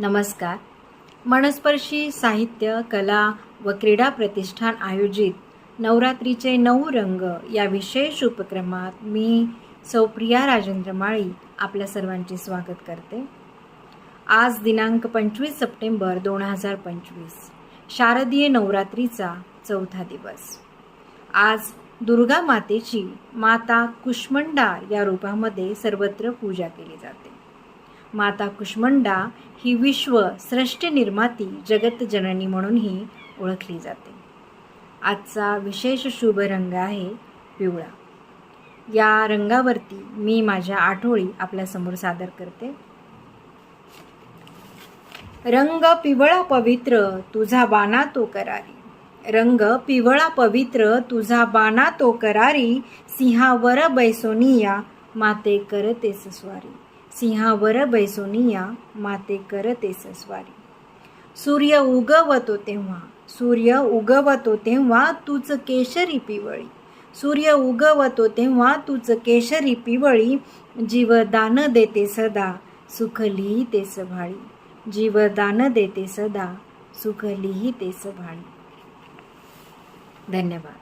नमस्कार. मनस्पर्शी साहित्य कला व क्रीडा प्रतिष्ठान आयोजित नवरात्रीचे नऊ रंग या विशेष उपक्रमात मी सौप्रिया राजेंद्र माळी आपल्या सर्वांचे स्वागत करते. आज दिनांक पंचवीस सप्टेंबर दोन हजार पंचवीस शारदीय नवरात्रीचा चौथा दिवस. आज दुर्गा मातेची माता कुष्मंडा या रूपामध्ये सर्वत्र पूजा केली जाते. माता कुष्मंडा ही विश्व श्रेष्ठ निर्माती जगत जननी म्हणूनही ओळखली जाते. आजचा विशेष शुभ रंग आहे पिवळा. या रंगावरती मी माझ्या आठवळी आपल्यासमोर सादर करते. रंग पिवळा पवित्र तुझा बाणा तो करारी. रंग पिवळा पवित्र तुझा बाणा तो करारी. सिंहावर बैसोनिया माते करतेस स्वारी सिंहावर बैसोनिया माते करते स्वारी सूर्य उगवतो तेव्हा सूर्य उगवतो तेव्हा तूच केशरी पिवळी. सूर्य उगवतो तेव्हा तूच केशरी पिवळी. जीवदान देते सदा सुख लिहिते सभाळी. जीवदान देते सदा सुख लिहिते सभाळी. धन्यवाद.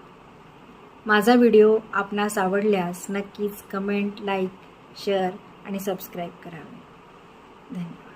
माझा व्हिडिओ आपणास आवडल्यास नक्कीच कमेंट लाईक शेअर आणि सबस्क्राईब करावे. धन्यवाद.